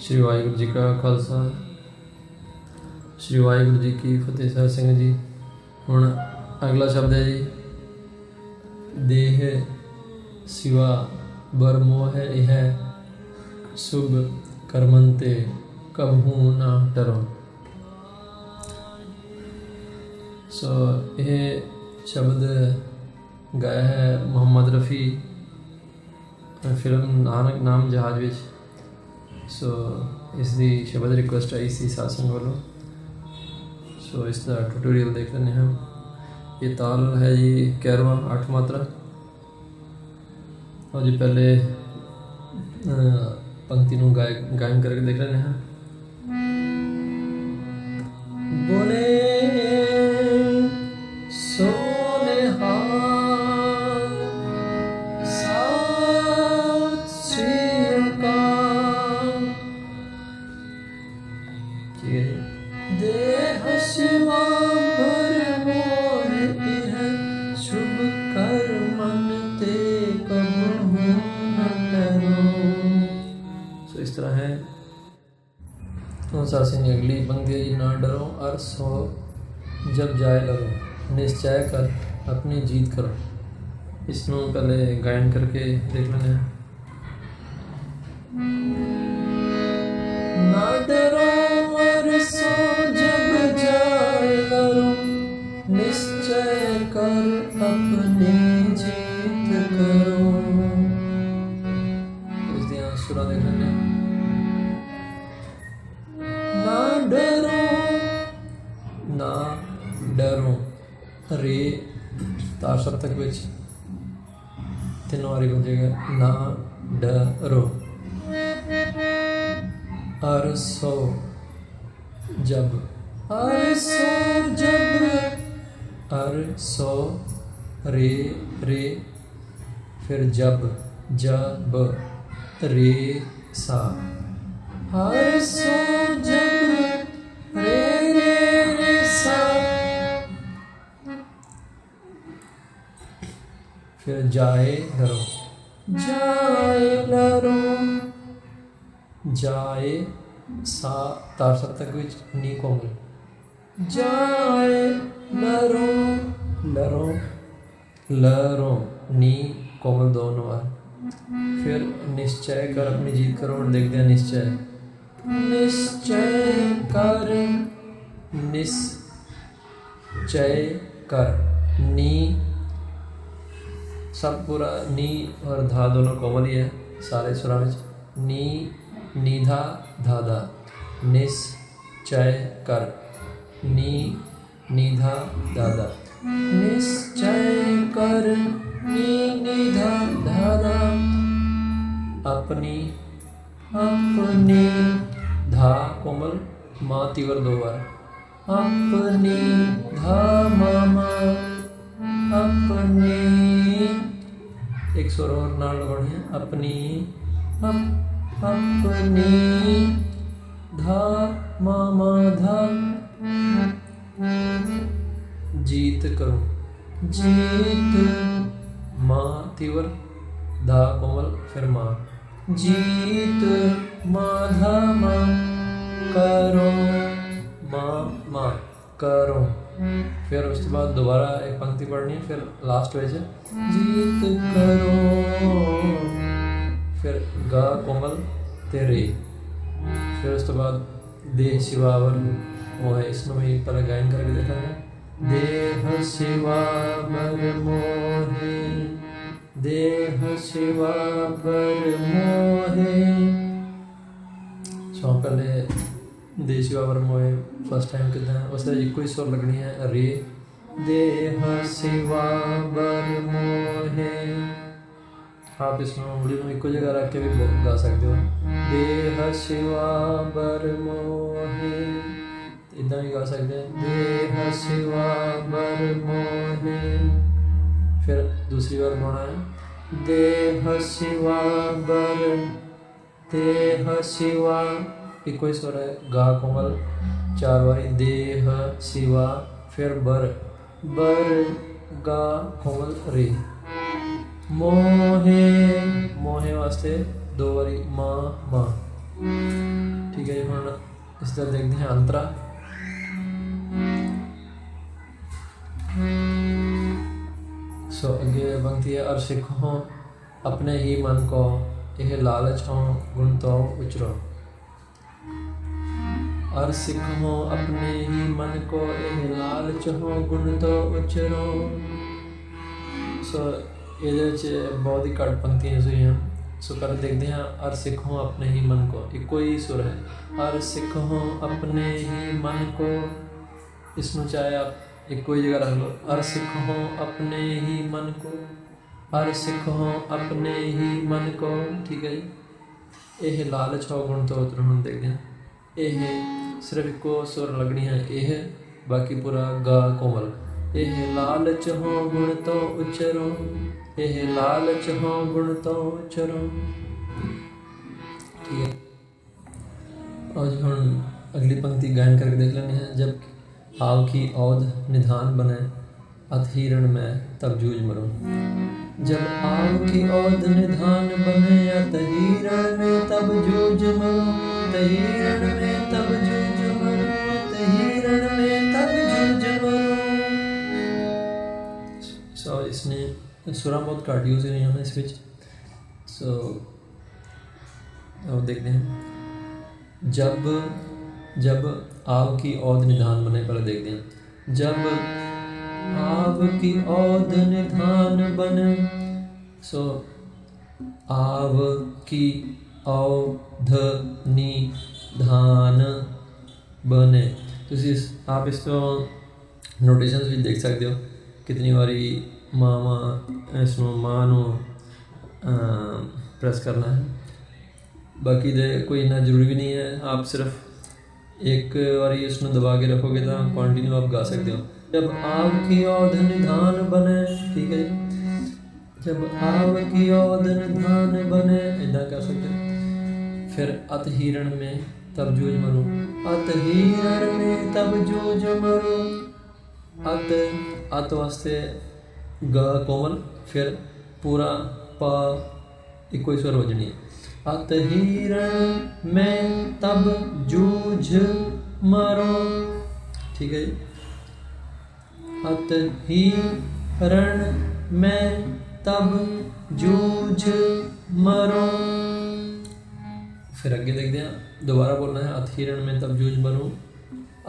ਸ਼੍ਰੀ ਵਾਹਿਗੁਰੂ ਜੀ ਕਾ ਖਾਲਸਾ। ਸ਼੍ਰੀ ਵਾਹਿਗੁਰੂ ਜੀ ਕੀ ਫਤਿਹ ਸਾਹਿਬ ਸਿੰਘ ਜੀ। ਹੁਣ ਅਗਲਾ ਸ਼ਬਦ ਹੈ ਜੀ, ਦੇਹ ਸਿਵਾ ਬਰ ਮੋਹ ਇਹ ਸੁਭ ਕਰਮੰਤੇ ਕਬਹੂ ਨਾ ਡਰੋ। ਸੋ ਇਹ ਸ਼ਬਦ ਗਾਇਆ ਹੈ ਮੁਹੰਮਦ ਰਫੀ ਫਿਲਮ ਨਾਨਕ ਨਾਮ ਜਹਾਜ਼ ਵਿੱਚ। ਸੋ ਇਸ ਦੀ ਸ਼ਬਦ ਰਿਕੁਐਸਟ ਆਈ ਸੀ ਸਾਸੰਗ ਵੱਲੋਂ ਸੋ ਇਸ ਦਾ ਟਿਊਟੋਰੀਅਲ ਦੇਖ ਲੈਂਦੇ ਹਾਂ ਇਹ ਤਾਲ ਹੈ ਜੀ ਕੈਰਵਾ 8 ਮਾਤਰਾ और जी पहले अ, पंक्ति ਨੂੰ गाय गायन करके देख लेते हैं बोले तो सासी ने अगली पंक्ति जी ना डरो और सो जब जाए लरो निश्चय कर, अपनी जीत करो। इसमें पहले गायन करके देख हैं। ना करो इस रे ਤਾਰ ਸਪਤਕ ਵਿੱਚ ਤਿੰਨ ਵਾਰੀ ਬੁਝੇਗਾ ਨਾ ਡਰੋ। ਅਰ ਸੋ ਜਬ ਅਰ ਸੋ ਜਬ ਅਰ ਸੋ ਰੇ ਰੇ, ਫਿਰ ਜਬ ਜਬ ਰੇ ਸਾ। ਹਰ ਸੋ ਫਿਰ ਜਾਏ ਨਰੋ। ਜਾਏ ਨਰੋ। ਜਾਏ ਸਾ ਤਾਰ ਸਤਕ ਵਿੱਚ ਨੀ ਕੋਮਲ। ਜਾਏ ਲਰੋ ਲਰੋ ਲਰੋ ਨੀ ਕੋਮਲ ਦੋਨੋਂ ਵਾਰ ਫਿਰ ਨਿਸ਼ਚੈ ਕਰ ਆਪਣੀ ਜੀਤ ਕਰੋ ਹੁਣ ਦੇਖਦੇ ਹਾਂ ਨਿਸ਼ਚੈ। ਨਿਸ਼ਚੈ ਕਰ। ਨਿਸ ਕਰ। ਨੀ सब पूरा नी और धा दोनों कोमल ही है, सारे सुरा में नी, निधा, धाधा। निश्चय कर। नी, निधा दादा निश्चय कर। नी, निधा धादा अपनी अपनी, धा कोमल माँ तीवर दो बार। अपनी, धा, मामा। अपनी एक सुर और नाल लगानी है अपनी अप अपनी धा मामा धा जीत करो जीत माँ तीवर धा कोमल फिर माँ जीत माँ धा माँ करो माँ माँ करो ਫਿਰ ਉਸ ਤੋਂ ਬਾਅਦ ਦੁਬਾਰਾ ਇੱਕ ਪੰਕਤੀ ਪੜ੍ਹਨੀ ਹੈ ਫਿਰ ਲਾਸਟ ਵਿੱਚ। ਜੀਤ ਕਰੋ। ਫਿਰ ਗਾ ਕੋਮਲ ਤੇਰੇ ਫਿਰ ਉਸ ਤੋਂ ਬਾਅਦ ਦੇਹ ਸਿਵਾਵਰ ਉਹ ਹੈ ਇਸ ਨੂੰ ਮੈਂ ਪਰ ਗਾਇਨ ਕਰਕੇ ਦਿਖਾਉਂਗਾ ਦੇਹ ਸਿਵਾਵਰ ਮੋਹੇ। ਦੇਹ ਸਿਵਾਵਰ ਮੋਹੇ। ਸੋ ਪਹਿਲੇ ਦੇਸ਼ੀ ਬਾਬਰ ਮੋਏ ਫਸਟ ਟਾਈਮ ਕਿਦਾਂ? ਉਸ ਦਾ ਇੱਕੋ ਹੀ ਸੁਰ ਲੱਗਣੀ ਹੈ ਰੇ। ਦੇਹ ਸਿਵਾ ਬਰ ਮੋਹੇ। ਆਪ ਇਸ ਨੂੰ ਉਂਗਲੀ ਨੂੰ ਇੱਕੋ ਜਗ੍ਹਾ ਰੱਖ ਕੇ ਵੀ ਗਾ ਸਕਦੇ ਹੋ। ਦੇਹ ਸਿਵਾ ਬਰ ਮੋਹੇ। ਇਦਾਂ ਵੀ ਗਾ ਸਕਦੇ ਹਾਂ ਦੇਹ ਸਿਵਾ ਬਰ ਮੋਹੇ। ਫਿਰ ਦੂਸਰੀ ਵਾਰ ਗਾਉਣਾ ਹੈ। ਦੇਹ ਸਿਵਾ ਬਰ। ਦੇਹ ਸਿਵਾ ਇੱਕੋ ਹੀ ਸਵਰ ਹੈ ਗਾ ਕੋਮਲ, ਚਾਰ ਵਾਰੀ ਦੇਹ ਸਿਵਾ, ਫਿਰ ਬਰ। ਬਰ ਗਾ ਕੋਮਲ, ਰੇ। ਮੋਹੇ ਮੋਹੇ ਵਾਸਤੇ ਦੋ ਵਾਰੀ ਮਾ ਮਾ। ਇਸ ਦਾ ਦੇਖਦੇ ਹਾਂ ਅੰਤਰਾ। ਸੋ ਅੱਗੇ ਪੰਕਤੀ ਹੈ, ਅਰ ਸਿੱਖੋ, ਆਪਣੇ ਹੀ ਮਨ ਕੋ, ਇਹ ਲਾਲਚ ਤੋਂ ਗੁਣ ਤੋਂ ਉਚਰੋ। ਅਰ ਸਿੱਖੋ ਆਪਣੇ ਹੀ ਮਨ ਕੋ ਇਹ ਲਾਲਚ ਹੋ, ਗੁਣ ਤੋਂ ਉਚਰੋ। ਸੋ ਇਹਦੇ ਵਿੱਚ ਬਹੁਤ ਹੀ ਘੱਟ ਪੰਕਤੀਆਂ ਹੋਈਆਂ। ਸੋ ਕਰ ਦੇਖਦੇ ਹਾਂ, ਅਰ ਸਿੱਖੋ ਆਪਣੇ ਹੀ ਮਨ ਕੋ, ਇੱਕੋ ਹੀ ਸੁਰ ਹੈ। ਅਰ ਸਿੱਖੋ ਆਪਣੇ ਹੀ ਮਨ ਕੋ ਇਸ ਨੂੰ ਚਾਹੇ ਆਪ ਇੱਕੋ ਹੀ ਜਗ੍ਹਾ ਰੱਖ ਲਓ। ਅਰ ਸਿੱਖੋ ਆਪਣੇ ਹੀ ਮਨ ਕੋ, ਅਰ ਸਿੱਖੋ ਆਪਣੇ ਹੀ ਮਨ ਕੋ, ਠੀਕ ਹੈ ਜੀ। ਇਹ ਲਾਲਚ ਹੋ, ਗੁਣ ਤੋਂ ਉਤਰ, ਹੁਣ ਦੇਖਦੇ ਹਾਂ। ए है सिर्फ़ एको सुर लगनी है ए है बाकी पूरा गा कोमल ए है लालच हो गुण तो उचरो ए है लालच हो गुण तो उचरो ठीक है और जो हम अगली पंक्ति गायन करके देख लेनी हैं जब आव की औध निधान बने अथिरण में तब जूझ मरो जब आव की औध निधान बने अतहीरण में तब जूझ मरो सुरा बहुत घट यूज़ नहीं होना इस विच सो अब देखते हैं। जब जब आव की औध निधान बने, पहले देखते हैं। जब आव की औध निधान बने सो आव की औध ਨਿਧਾਨ ਬਨੇ ਤੁਸੀਂ ਇਸ ਆਪ ਇਸ ਤੋਂ ਨੋਟੇਸ਼ਨਸ ਵੀ ਦੇਖ ਸਕਦੇ ਹੋ। ਕਿਤਨੀ ਵਾਰੀ ਮਾਵਾਂ ਇਸ ਨੂੰ ਮਾਂ ਨੂੰ ਪ੍ਰੈਸ ਕਰਨਾ ਹੈ। ਬਾਕੀ ਦੇ ਕੋਈ ਇੰਨਾ ਜ਼ਰੂਰੀ ਵੀ ਨਹੀਂ ਹੈ। ਆਪ ਸਿਰਫ ਇੱਕ ਵਾਰੀ ਇਸ ਨੂੰ ਦਬਾ ਕੇ ਰੱਖੋਗੇ ਤਾਂ ਕੰਟੀਨਿਊ ਆਪ ਗਾ ਸਕਦੇ ਹੋ। ਜਬ ਆਪ ਕੀ ਔਧ ਨਿਧਾਨ ਬਨੇ ਠੀਕ ਹੈ ਜੀ? ਜਬ ਆਪ ਕੀ ਔਧ ਨਿਧਾਨ ਬਨੇ ਇਦਾਂ ਕਰ ਸਕਦੇ फिर अत हिरण में तब जूझ मरो अत हिरण में तब जूझ मरो अत अत वास्ते ग कोमल फिर पूरा प इको ही स्वर वजनी है अत हिरण में तब जूझ मरो ठीक है जी अत हिरण में तब जूझ मरो फिर आगे देखते हैं दोबारा बोलना है अतहीरण में तब जूझ मरो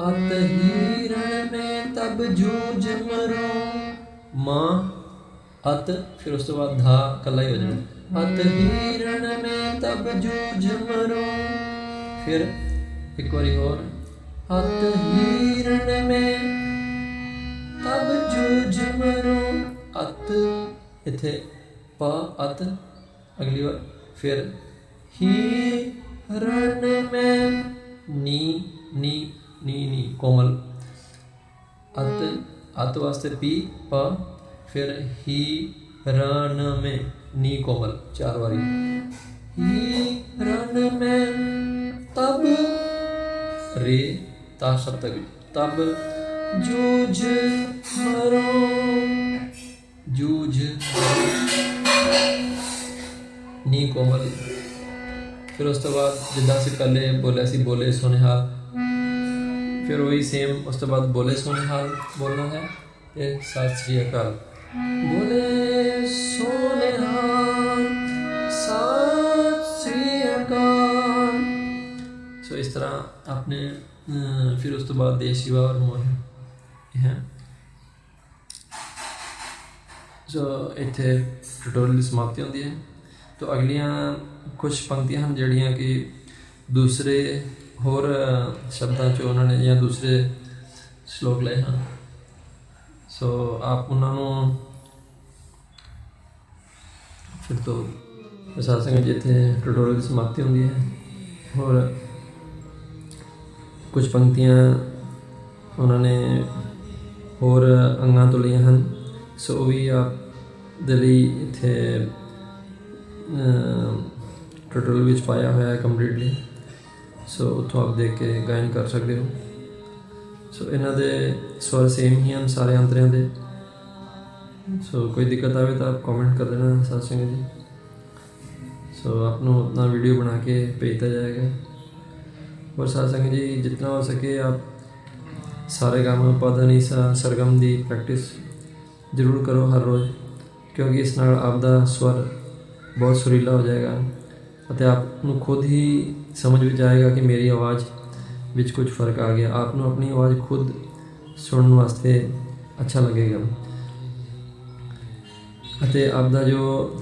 अतहीरण में तब जूझ मरो माँ अत फिर उसके बाद धा कला ही हो जाना अतहीरण में तब जूझ मरो फिर एक बारी और अतहीरण में तब जूझ मरो अत इथे प अत अगली बार फिर हिरण में नी नी नी नी कोमल अत अत वास्ते पी प फिर ही रन में नी कोमल चार बारी ही रन में तब रे ता सप्तक तब जूझ मरो जूझ नी कोमल ਫਿਰ ਉਸ ਤੋਂ ਬਾਅਦ ਜਿੱਦਾਂ ਅਸੀਂ ਪਹਿਲੇ ਬੋਲਿਆ ਸੀ, ਬੋਲੇ ਸੁਨੇਹਾਲ। ਫਿਰ ਉਹੀ ਸੇਮ ਉਸ ਤੋਂ ਬਾਅਦ ਬੋਲੇ ਸੁਨੇਹਾਲ ਬੋਲਣਾ ਹੈ ਤੇ ਸਤਿ ਸ੍ਰੀ ਅਕਾਲ। ਬੋਲੇ ਸੁਨੇਹਾਲ, ਸਤਿ ਸ੍ਰੀ ਅਕਾਲ। ਸੋ ਇਸ ਤਰ੍ਹਾਂ ਆਪਣੇ ਫਿਰ ਉਸ ਤੋਂ ਬਾਅਦ ਦੇਸ਼ ਸ਼ਿਵਾ ਔਰ ਮੋਹ ਹੈ। ਸੋ ਇੱਥੇ ਟਿਊਟੋਰੀਅਲ ਦੀ ਸਮਾਪਤੀ ਹੁੰਦੀ ਹੈ। ਤੋ ਅਗਲੀਆਂ ਕੁਝ ਪੰਕਤੀਆਂ ਹਨ ਜਿਹੜੀਆਂ ਕਿ ਦੂਸਰੇ ਹੋਰ ਸ਼ਬਦਾਂ ਚ ਉਹਨਾਂ ਨੇ ਜਾਂ ਦੂਸਰੇ ਸ਼ਲੋਕ ਲਏ ਹਨ। ਸੋ ਆਪ ਉਹਨਾਂ ਨੂੰ ਫਿਰ ਤੋਂ ਸਾਧ ਸਿੰਘ ਜੀ ਇੱਥੇ ਟਿਊਟੋਰੀਅਲ ਦੀ ਸਮਾਪਤੀ ਹੁੰਦੀ ਹੈ। ਹੋਰ ਕੁਝ ਪੰਕਤੀਆਂ ਉਹਨਾਂ ਨੇ ਹੋਰ ਅੰਗਾਂ ਤੋਂ ਲਈਆਂ ਹਨ। ਸੋ ਉਹ ਵੀ ਆਪ ਦੇ ਲਈ ਇੱਥੇ ਟਿਊਟੋਰੀਅਲ ਵਿੱਚ ਪਾਇਆ ਹੋਇਆ ਹੈ ਕੰਪਲੀਟਲੀ ਸੋ ਉੱਥੋਂ ਆਪ ਦੇਖ ਕੇ ਗਾਇਨ ਕਰ ਸਕਦੇ ਹੋ। ਸੋ ਇਹਨਾਂ ਦੇ ਸਵਰ ਸੇਮ ਹੀ ਹਨ ਸਾਰੇ ਅੰਤਰਿਆਂ ਦੇ। ਸੋ ਕੋਈ ਦਿੱਕਤ ਆਵੇ ਤਾਂ ਆਪ ਕਮੈਂਟ ਕਰ ਦੇਣਾ ਸਾਧ ਸੰਗਤ ਜੀ। ਸੋ ਆਪ ਨੂੰ ਉਤਨਾ ਵੀਡੀਓ ਬਣਾ ਕੇ ਭੇਜਤਾ ਜਾਏਗਾ। ਔਰ ਸਾਧ ਸੰਗਤ ਜੀ ਜਿੰਨਾ ਹੋ ਸਕੇ ਆਪ ਸਾਰੇ ਗਾਮਾ ਪਦਨੀ ਸਾ ਸਰਗਮ ਦੀ ਪ੍ਰੈਕਟਿਸ ਜ਼ਰੂਰ ਕਰੋ ਹਰ ਰੋਜ਼, ਕਿਉਂਕਿ ਇਸ ਨਾਲ ਆਪ ਦਾ ਸਵਰ ਬਹੁਤ ਸੁਰੀਲਾ ਹੋ ਜਾਏਗਾ ਅਤੇ ਆਪ ਨੂੰ ਖੁਦ ਹੀ ਸਮਝ ਵਿੱਚ ਆਏਗਾ ਕਿ ਮੇਰੀ ਆਵਾਜ਼ ਵਿੱਚ ਕੁਝ ਫ਼ਰਕ ਆ ਗਿਆ। ਆਪ ਨੂੰ ਆਪਣੀ ਆਵਾਜ਼ ਖੁਦ ਸੁਣਨ ਵਾਸਤੇ ਅੱਛਾ ਲੱਗੇਗਾ। ਅਤੇ ਆਪ ਦਾ ਜੋ,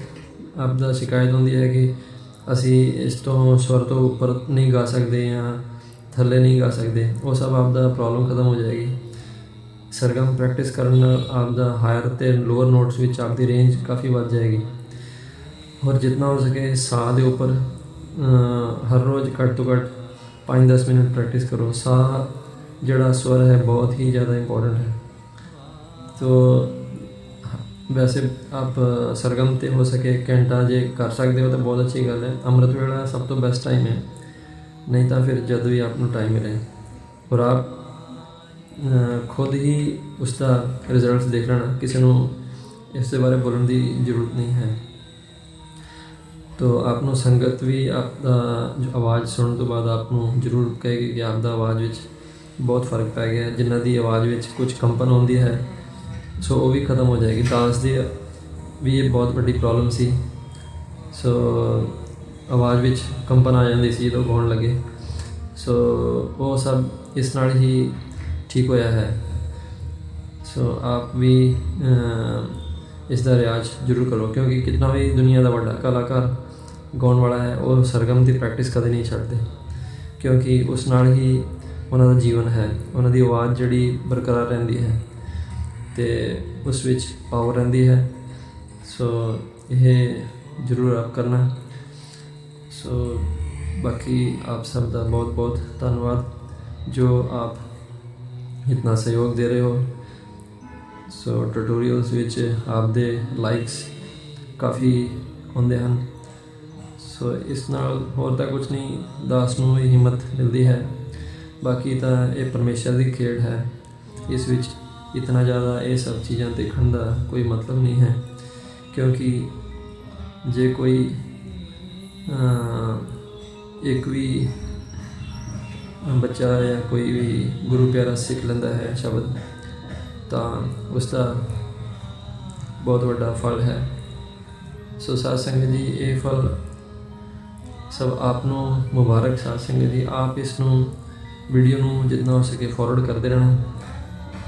ਆਪ ਦਾ ਸ਼ਿਕਾਇਤ ਹੁੰਦੀ ਹੈ ਕਿ ਅਸੀਂ ਇਸ ਤੋਂ ਸਵਰ ਤੋਂ ਉੱਪਰ ਨਹੀਂ ਗਾ ਸਕਦੇ ਜਾਂ ਥੱਲੇ ਨਹੀਂ ਗਾ ਸਕਦੇ, ਉਹ ਸਭ ਆਪ ਦਾ ਪ੍ਰੋਬਲਮ ਖਤਮ ਹੋ ਜਾਏਗੀ। ਸਰਗਮ ਪ੍ਰੈਕਟਿਸ ਕਰਨ ਨਾਲ ਆਪ ਦਾ ਹਾਇਰ ਤੇ ਲੋਅਰ ਨੋਟਸ ਵਿੱਚ ਆਪ ਦੀ ਰੇਂਜ ਕਾਫੀ ਵੱਧ ਜਾਏਗੀ। ਔਰ ਜਿੰਨਾ ਹੋ ਸਕੇ ਸਾਹ ਦੇ ਉੱਪਰ ਹਰ ਰੋਜ਼ ਘੱਟ ਤੋਂ ਘੱਟ 5-10 ਮਿੰਟ ਪ੍ਰੈਕਟਿਸ ਕਰੋ। ਸਾਹ ਜਿਹੜਾ ਸਵਰ ਹੈ ਬਹੁਤ ਹੀ ਜ਼ਿਆਦਾ ਇੰਪੋਰਟੈਂਟ ਹੈ। तो ਵੈਸੇ ਆਪ ਸਰਗਮ ਤੇ ਹੋ ਸਕੇ, ਘੰਟਾ ਜੇ ਕਰ ਸਕਦੇ ਹੋ ਤਾਂ ਬਹੁਤ ਅੱਛੀ ਗੱਲ ਹੈ। ਅੰਮ੍ਰਿਤ ਵੇਲਾ ਸਭ ਤੋਂ ਬੈਸਟ ਟਾਈਮ ਹੈ। ਨਹੀਂ ਤਾਂ ਫਿਰ ਜਦ ਵੀ ਆਪ ਨੂੰ ਟਾਈਮ ਮਿਲੇ। ਔਰ ਆਪ ਖੁਦ ਹੀ ਉਸ ਦਾ ਰਿਜ਼ਲਟਸ ਦੇਖ ਲੈਣਾ। ਕਿਸੇ ਨੂੰ ਇਸ ਦੇ ਬਾਰੇ ਬੋਲਣ ਦੀ ਜ਼ਰੂਰਤ ਨਹੀਂ ਹੈ। ਤੋ ਆਪ ਨੂੰ ਸੰਗਤ ਵੀ ਆਪ ਦਾ ਜੋ ਆਵਾਜ਼ ਸੁਣਨ ਤੋਂ ਬਾਅਦ ਆਪ ਨੂੰ ਜ਼ਰੂਰ ਕਹੇਗੀ ਕਿ ਆਪ ਦਾ ਆਵਾਜ਼ ਵਿੱਚ ਬਹੁਤ ਫ਼ਰਕ ਪੈ ਗਿਆ। ਹੈ। ਜਿਨ੍ਹਾਂ ਦੀ ਆਵਾਜ਼ ਵਿੱਚ ਕੁਝ ਕੰਪਨ ਹੁੰਦੀ ਹੈ, ਸੋ ਉਹ ਵੀ ਖਤਮ ਹੋ ਜਾਏਗੀ। ਦਾਸ ਦੀ ਵੀ ਇਹ ਬਹੁਤ ਵੱਡੀ ਪ੍ਰੋਬਲਮ ਸੀ। ਸੋ ਆਵਾਜ਼ ਵਿੱਚ ਕੰਪਨ ਆ ਜਾਂਦੀ ਸੀ ਜਦੋਂ ਗਾਉਣ ਲੱਗੇ। ਸੋ ਉਹ ਸਭ ਇਸ ਨਾਲ ਹੀ ਠੀਕ ਹੋਇਆ ਹੈ। ਸੋ ਆਪ ਵੀ ਇਸ ਦਾ ਰਿਆਜ਼ ਜ਼ਰੂਰ ਕਰੋ। ਕਿਉਂਕਿ ਕਿਤਨਾ ਵੀ ਦੁਨੀਆ ਦਾ ਵੱਡਾ ਕਲਾਕਾਰ ਗਾਉਣ ਵਾਲਾ ਹੈ, ਉਹ ਸਰਗਮ ਦੀ ਪ੍ਰੈਕਟਿਸ ਕਦੇ ਨਹੀਂ ਛੱਡਦੇ। ਕਿਉਂਕਿ ਉਸ ਨਾਲ ਹੀ ਉਹਨਾਂ ਦਾ ਜੀਵਨ ਹੈ, ਉਹਨਾਂ ਦੀ ਆਵਾਜ਼ ਜਿਹੜੀ ਬਰਕਰਾਰ ਰਹਿੰਦੀ ਹੈ ਤੇ ਉਸ ਵਿੱਚ ਪਾਵਰ ਰਹਿੰਦੀ ਹੈ। ਸੋ ਇਹ ਜ਼ਰੂਰ ਆਪ ਕਰਨਾ। ਸੋ ਬਾਕੀ ਆਪ ਸਭ ਦਾ ਬਹੁਤ ਬਹੁਤ ਧੰਨਵਾਦ, ਜੋ ਆਪ ਇਤਨਾ ਸਹਿਯੋਗ ਦੇ ਰਹੇ ਹੋ। ਸੋ ਟਿਊਟੋਰੀਅਲਸ ਵਿੱਚ ਆਪ ਦੇ ਲਾਈਕਸ ਕਾਫੀ ਹੁੰਦੇ ਹਨ। ਸੋ ਇਸ ਨਾਲ ਹੋਰ ਤਾਂ ਕੁਝ ਨਹੀਂ, ਦਾਸ ਨੂੰ ਹੀ ਹਿੰਮਤ ਮਿਲਦੀ ਹੈ। ਬਾਕੀ ਤਾਂ ਇਹ ਪਰਮੇਸ਼ਰ ਦੀ ਖੇਡ ਹੈ। ਇਸ ਵਿੱਚ ਇਤਨਾ ਜ਼ਿਆਦਾ ਇਹ ਸਭ ਚੀਜ਼ਾਂ ਦੇਖਣ ਦਾ ਕੋਈ ਮਤਲਬ ਨਹੀਂ ਹੈ। ਕਿਉਂਕਿ ਜੇ ਕੋਈ ਇੱਕ ਵੀ ਬੱਚਾ ਜਾਂ ਕੋਈ ਵੀ ਗੁਰੂ ਪਿਆਰਾ ਸਿੱਖ ਲੈਂਦਾ ਹੈ ਸ਼ਬਦ, ਤਾਂ ਉਸ ਦਾ ਬਹੁਤ ਵੱਡਾ ਫਲ ਹੈ। ਸੋ ਸਾਧ ਸੰਗਤ ਜੀ, ਇਹ ਫਲ ਸਭ ਆਪ ਨੂੰ ਮੁਬਾਰਕ ਸਾਧ ਸੰਗਤ ਜੀ। ਆਪ ਇਸ ਨੂੰ ਵੀਡੀਓ ਨੂੰ ਜਿੰਨਾ ਹੋ ਸਕੇ ਫਾਰਵਰਡ ਕਰਦੇ ਰਹਿਣਾ,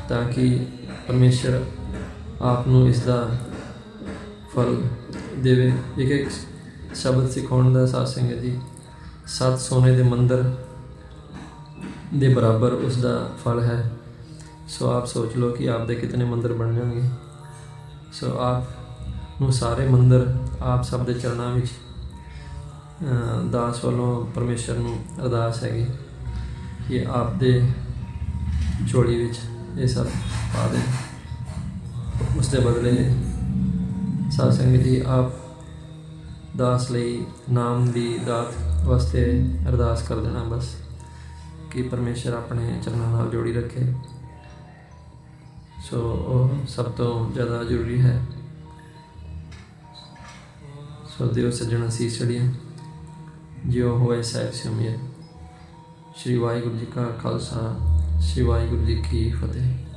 ਤਾਂ ਕਿ ਪਰਮੇਸ਼ਰ ਆਪ ਨੂੰ ਇਸ ਦਾ ਫਲ ਦੇਵੇ। ਇੱਕ ਇੱਕ ਸ਼ਬਦ ਸਿਖਾਉਣ ਦਾ ਸਾਧ ਸੰਗਤ ਜੀ, ਸੱਤ ਸੋਨੇ ਦੇ ਮੰਦਰ ਦੇ ਬਰਾਬਰ ਉਸ ਦਾ ਫਲ ਹੈ। ਸੋ ਆਪ ਸੋਚ ਲਓ ਕਿ ਆਪ ਦੇ ਕਿਤਨੇ ਮੰਦਰ ਬਣ ਜਾਣਗੇ। ਸੋ ਆਪ ਨੂੰ ਸਾਰੇ ਮੰਦਰ ਆਪ ਸਭ ਦੇ ਚਰਨਾਂ ਵਿੱਚ ਦਾਸ ਵੱਲੋਂ ਪਰਮੇਸ਼ਰ ਨੂੰ ਅਰਦਾਸ ਹੈਗੀ ਕਿ ਆਪ ਦੇ ਝੋਲੀ ਵਿੱਚ ਇਹ ਸਭ ਪਾ ਦੇ। ਉਸ ਦੇ ਬਦਲੇ ਸਾਧ ਸੰਗਤ ਜੀ ਆਪ ਦਾਸ ਲਈ ਨਾਮ ਦੀ ਦਾਤ ਵਾਸਤੇ ਅਰਦਾਸ ਕਰ ਦੇਣਾ ਬਸ ਕਿ ਪਰਮੇਸ਼ਰ ਆਪਣੇ ਚਰਨਾਂ ਨਾਲ ਜੋੜੀ ਰੱਖੇ। ਸੋ ਉਹ ਸਭ ਤੋਂ ਜ਼ਿਆਦਾ ਜ਼ਰੂਰੀ ਹੈ। ਸੋ ਦਿਓ ਸੱਜਣ ਅਸੀਸ ਚੜੀਏ ਜਿਉ ਹੋਏ ਸਹਿਬ ਸਿਮਿਏ ਸ਼੍ਰੀ ਵਾਹਿਗੁਰੂ ਜੀ ਕਾ ਖਾਲਸਾ ਸ਼੍ਰੀ ਵਾਹਿਗੁਰੂ ਜੀ ਕੀ ਫਤਿਹ।